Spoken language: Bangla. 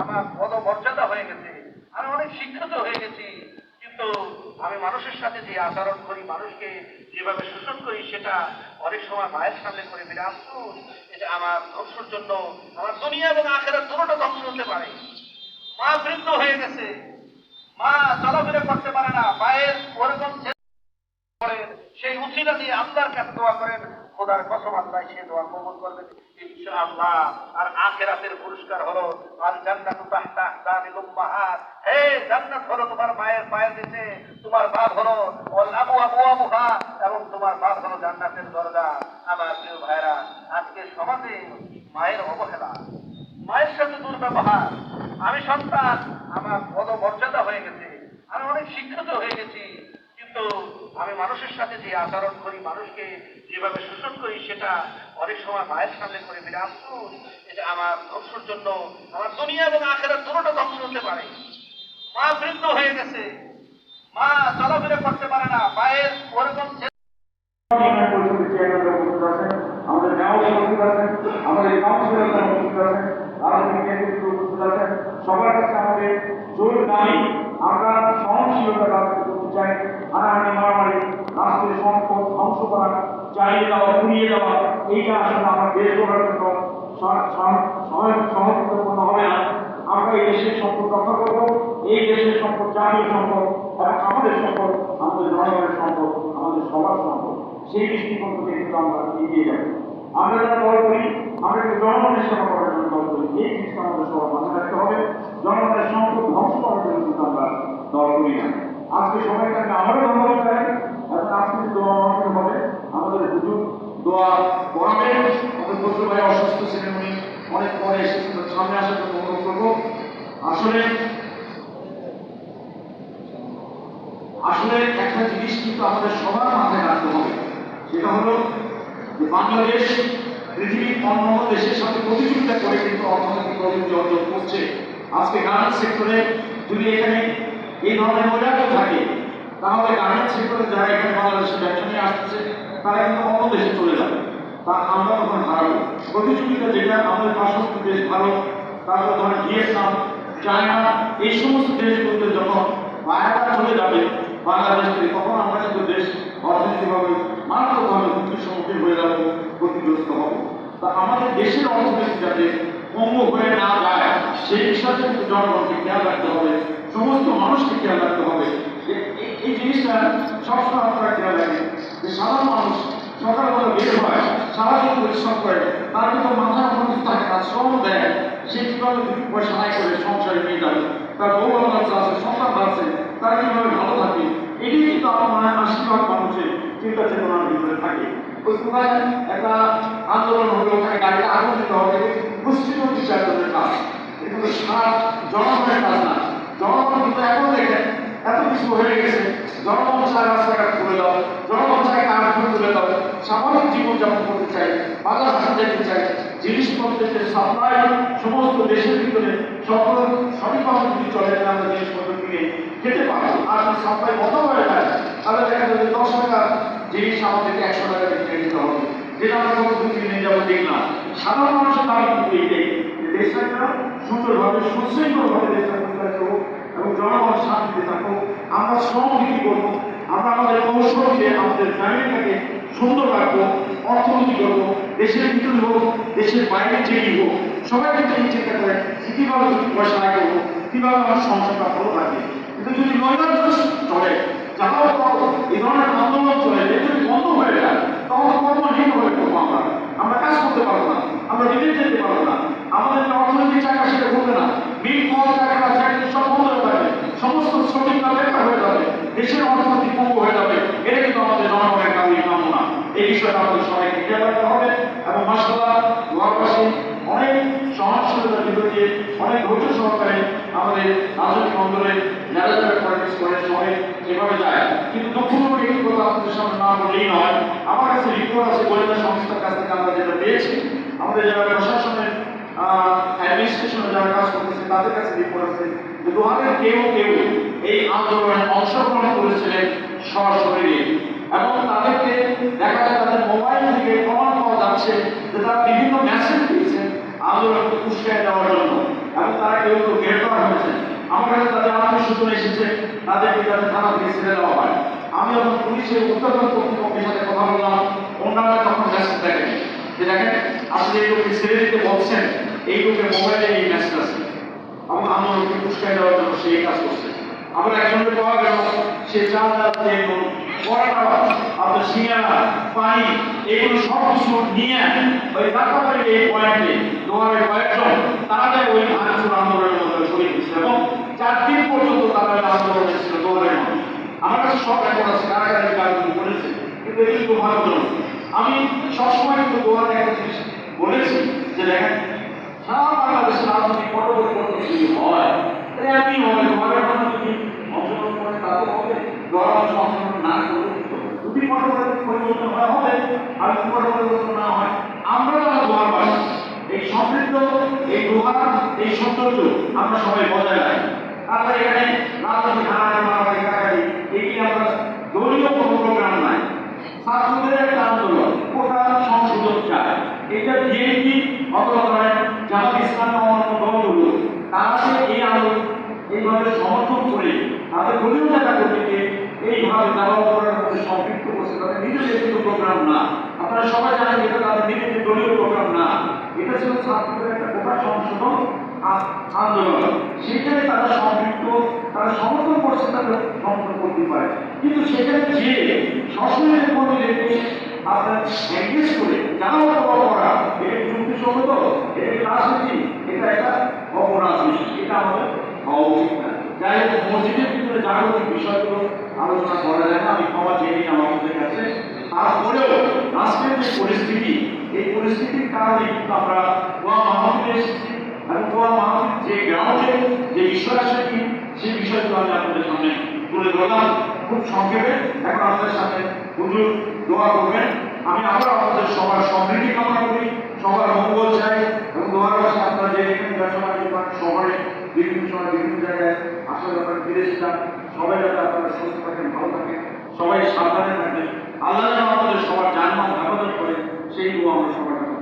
আমার পদমর্যাদা হয়ে গেছে। আমি অনেক শিক্ষিত হয়ে গেছি। কিন্তু আমি মানুষের সাথে যে আচরণ করি, মানুষকে যেভাবে শোষণ করি, সেটা অনেক সময় মায়ের সামনে করে ফেলে। আফসোস, এটা আমার ধ্বংসের জন্য, আমার দুনিয়া এবং আখেরাত দুটোটা ধ্বংস হতে পারে। মা বৃদ্ধ হয়ে গেছে। মা চলাফেরা করতে পারে না। মায়ের ওরকম সেই উচিলা দিয়ে আল্লাহর কাছে দোয়া করেন খোদার কসম আল্লাহ সে দোয়া কবুল করবেন। ইনশাআল্লাহ। আর আখেরাতের পুরস্কার হলো আর জান্নাতু তাহতা আহসানিল উম্মাহাত। হে জান্নাত হলো তোমার মায়ের পায়ের নিচে। তোমার বাপ হলো ওয়াল আবু আবু এবং তোমার বাপ হলো জান্নাতের দরজা। আমার প্রিয় ভাইরা আজকে সমাজে মায়ের অবহেলা, মায়ের সাথে দুর্ব্যবহার। আমি সন্তান, আমার পদমর্যাদা হয়ে গেছে। আমি অনেক শিক্ষিত হয়ে গেছি। কিন্তু আমি মানুষের সাথে যে আচরণ করি, মানুষকে যেভাবে শোষণ করি, সেটা অনেক সময় মায়ের সামনে করে ফেলে। আফসোস এটা আমার ধ্বংসের জন্য আমার দুনিয়া এবং আখেরাত দুটোটা ধ্বংস হতে পারে। মা বৃদ্ধ হয়ে গেছে। মা চলাফেরা করতে পারে না। মায়ের ওরকম আমাদের আমাদের কাউন্সিলর আছেন সবার কাছে আমাদের জোর আমরা সহনশীলতা চাই হানাহানি মারামারি, রাষ্ট্রের সম্পদ ধ্বংস করা চালিয়ে দেওয়া পুড়িয়ে দেওয়া এইটা আসলে আমার দেশ গড়ার জন্য সহযোগিতাপূর্ণ হবে না। আমরা এই দেশের সম্পদ রক্ষা করব, এই দেশের সম্পদ জাতীয় সম্পদ এবং আমাদের সম্পদ, আমাদের জনগণের সম্পদ, আমাদের সবার সম্পদ। সেই দৃষ্টিকোণ থেকে কিন্তু আমরা এগিয়ে যাব আমরা যারা দল করি, আমরা একটু জনগণের সেবা করার জন্য দল করি। এই জিনিসটা আমাদের সবার মাথায় রাখতে হবে। জনগণের সম্পদ ধ্বংস করার জন্য কিন্তু আমরা দল করি না। আজকে সময়টা আমি আমারও ধন্যবাদ জানাই। এবং আজকে দোয়া মাহফিল হবে। আমাদের হুজুর দোয়া করাবেন আমাদের বসুর ভাই অসুস্থ ছিলেন উনি। অনেক পরে এসেছিল। সামনে আসার জন্য অনুরোধ করব। আসলে আসলে একটা জিনিস কিন্তু আমাদের সবার মাথায় রাখতে হবে। সেটা হলো যে বাংলাদেশ পৃথিবীর অন্যান্য দেশের সাথে প্রতিযোগিতা করে কিন্তু অর্থনৈতিক অভিবৃদ্ধি অর্জন করছে। আজকে গার্মেন্টস সেক্টরে যদি এখানে এই ধরনের মজাটা থাকে। তাহলে গার্মেন্টস সেক্টরে যারা এখানে বাংলাদেশে ব্যবসা নিয়ে আসতেছে তারা কিন্তু অন্য দেশে চলে যাবে। তা আমরা তখন হারাবো প্রতিযোগিতা যেটা, আমাদের পার্শ্ববর্তী দেশ ভারত তারপর ধরেন ভিয়েতনাম, চায়না, এই সমস্ত দেশগুলোতে যখন বায়াটা চলে যাবে, বাংলাদেশ থেকে, তখন আমরা কিন্তু দেশ অর্থনৈতিকভাবে মারাত্মকভাবে হুমকির সম্মুখীন হয়ে যাব, ক্ষতিগ্রস্ত হব। তা আমাদের দেশের অর্থনীতি যাতে পঙ্গু হয়ে না যায়, সেই বিষয়টা কিন্তু জনগণকে খেয়াল রাখতে হবে। সমস্ত খেয়াল রাখতে হবে। যে এই- জিনিসটা সবসময় আপনারা খেয়াল রাখেন। যে সাধারণ মানুষ সকালবেলা বের হয়, সারাদিন পরিশ্রম করে, তার কিন্তু মাথার মধ্যে থাকে না শ্রম দেয়, সে কীভাবে দুটি পয়সা আয় করে সংসারে নিয়ে যাবে তার বউ বাচ্চা আছে সন্তান আছে তারা কীভাবে ভালো থাকে এটি কিন্তু আমার মনে হয় আশি মানুষের চিন্তা চেতনার ভিতরে থাকে। ওই কোথায় একটা আন্দোলন হলো, ওখানে গাড়িটা আগুন দিতে হবে মুসলিম বিচারকের কাজ। কিন্তু সারা জনগণের কাজ না। জনগণ কিন্তু এখন কিছু হয়ে গেছে। জনগণ চায় রাস্তাঘাট খুলে দাও। জনগণ চায় কারখানা তুলে দাও। স্বাভাবিক জীবনযাপন করতে চাই বাজার হাট যেতে চাই জিনিসপত্রের সাপ্লাই সমস্ত দেশের ভিতরে সকল সঠিকভাবে যদি চলে তাহলে আমরা জিনিসপত্র কিনে খেতে পারব আর যদি সাপ্লাই বন্ধ হয়ে যায়, তাহলে দেখা যাবে দশ টাকা জিনিস আমাদেরকে একশো টাকা বিক্রি দিতে হবে। যেটা আমরা কত দূর কিনে যাব দেখলাম সাধারণ মানুষের দাবি কিন্তু এইটাই যে দেশটা সুন্দরভাবে, সুশৃঙ্খলভাবে দেশটা এবং জনগণ শান্তিতে থাকুক। আমরা শ্রম বৃদ্ধি করব। আমরা আমাদের কৌশল দিয়ে আমাদের ফ্যামিলিটাকে সুন্দর রাখব, অর্থনীতি করব, দেশের ভিতরে হোক, দেশের বাইরে যেই হোক। সবাই কিন্তু এই চিন্তা করে যে কীভাবে দুটি পয়সা আয় করব কীভাবে আমার সংসারটা ভালো থাকবে কিন্তু যদি নৈরাজ্য চলে যাহাও এই ধরনের আন্দোলন চলে যদি বন্ধ হয়ে যায়, তখন কর্মহীন হয়ে পড়ব আমরা। আমরা কাজ করতে পারব না, আমরা বিদেশ যেতে পারব না। আমাদের অর্থনৈতিক চাকা সেটা ঘটবে না। মিল কল চাকরা চাকরি সব বন্ধ সমস্ত বেকার হয়ে যাবে। দেশের অর্থনৈতিক পঙ্গ হয়ে যাবে। এটা কিন্তু আমাদের জনগণের কারণে কামনা। এই বিষয়টা আমাদের সবাইকে খেয়াল রাখতে হবে এবং মাসাল্লাহ অনেক সহনশীলতার ভিতর দিয়ে অনেক ধৈর্য সহকারে আমাদের রাজনৈতিক অন্দরে যারা এভাবে যায়। কিন্তু দুঃখজনক একটি কথা আপনাদের সামনে না বললেই নয়। আমার কাছে রিপোর্ট আছে গোয়েন্দা সংস্থার কাছ থেকে আমরা যেটা পেয়েছি। আমাদের যারা প্রশাসনের অ্যাডমিনিস্ট্রেশনে যারা কাজ করতেছে, তাদের কাছে রিপোর্ট আছে যে দোহানের কেউ কেউ এই আন্দোলনে অংশগ্রহণ করেছিলেন সরাসরি এবং তাদেরকে দেখা যায় তাদের মোবাইল থেকে প্রমাণ পাওয়া যাচ্ছে যে তারা বিভিন্ন মেসেজ দিয়েছেন আন্দোলনকে উস্কায় দেওয়ার জন্য। এবং তারা কেউ কেউ গ্রেপ্তার হয়েছে আমার কাছে তাদের আত্মীয় এসেছে, তাদেরকে যাতে থানা থেকে ছেড়ে দেওয়া হয়। আমি যখন পুলিশের উত্তরতন কর্তৃপক্ষের সাথে কথা বললাম অন্যান্য তখন মেসেজ দেখেন। যে দেখেন এই লোককে ছেড়ে দিতে বলছেন এই লোকের মোবাইলে এই মেসেজ আছে এবং আমার লোককে পুরস্কার দেওয়ার জন্য সে এই কাজ করছে। আবার একজনকে পাওয়া গেল, সে চাল, ডাল দিয়ে পরাটা, আপনার সিঙ্গারা, পানি, এগুলো সব কিছু নিয়ে ওই রাতাবাড়ির এই পয়েন্টে দোয়ারের কয়েকজন, তারা যায় ওই ভাঙচুর আন্দোলনের মধ্যে শরীর দিচ্ছে এবং চার দিন পর্যন্ত তারা আন্দোলনে ছিল দোয়ারের মধ্যে। আমার কাছে সব রেকর্ড আছে, কারা কারা এই কাজগুলো করেছে, কিন্তু এগুলো দুর্ভাগ্যজনক আমি সবসময় কিন্তু দোয়ারে একটা জিনিস বলেছি, যে দেখেন সারা বাংলাদেশের রাজনৈতিক পট পরিবর্তন যদি হয়। তাহলে এমনি হবে দোয়ারের মধ্যে যদি অংশগ্রহণ করে তাতেও হবে দোয়ার অংশ না করলে যদি পট পরিবর্তন হয় হবে। আর যদি পরিবর্তন না হয় আমরা যারা দোয়ারবাসী এই সমৃদ্ধ এই দোহার এই সৌন্দর্য আমরা সবাই বজায় রাখি। তারপরে এখানে হানাহানি মারামারি কাটাকাটি এগুলি আমরা দলীয় কোনো প্রোগ্রাম নাই ছাত্রদের একটা আন্দোলন কোটা সংশোধন চায় এটা বিএনপি অথবা ধরেন জামাত ইসলাম অন্যান্য দলগুলো তারা যে এই আন্দোলন এইভাবে সমর্থন করে তাদের নেতা কর্মীকে এইভাবে দাবা করার মধ্যে সম্পৃক্ত করছে। তাদের নিজেদের কিন্তু প্রোগ্রাম না। আপনারা সবাই জানেন এটা তাদের নিজেদের দলীয় প্রোগ্রাম না। এটা ছিল ছাত্রদের একটা কোটা সংশোধন আন্দোলন। সেখানে তারা সম্পৃক্ত তারা সমর্থন করছে তাদের সমর্থন করতে পারে। কিন্তু সেখানে যে সশরীরে কর্মীদেরকে আপনার এনগেজ করে জানা অপরাধ করা, এটা যুক্তিসঙ্গত? এটা রাজনীতি? এটা একটা অপরাধ এটা আমাদের হওয়া উচিত না যাই হোক মসজিদের ভিতরে জাগতিক বিষয়গুলো আলোচনা করা যায় না আমি ক্ষমা চেয়ে নিই আমার মধ্যে কাছে তারপরেও আজকের যে পরিস্থিতি, এই পরিস্থিতির কারণে কিন্তু আমরা গোয়া মাহমুদে এসেছি। এবং গোয়া মাহমুদ যে গ্রাউন্ডে, যে বিষয় আছে কি, সেই বিষয়গুলো আমি আপনাদের সামনে তুলে ধরলাম। খুব সংক্ষেপে এখন আপনাদের সামনে হুজুর দোয়া করবেন। আমি আবার আপনাদের সবার সমৃদ্ধি কামনা করি, সবার মঙ্গল চাই এবং দোয়ার পাশে আপনারা যে শহরে, বিভিন্ন সময় বিভিন্ন জায়গায় ব্যাপারে বিদেশে যান, সবাই যাতে আপনারা সুস্থ থাকেন। আল্লাহ আমাদের সবার জানমান হেফাজত করে সেই দোয়া আমরা সবার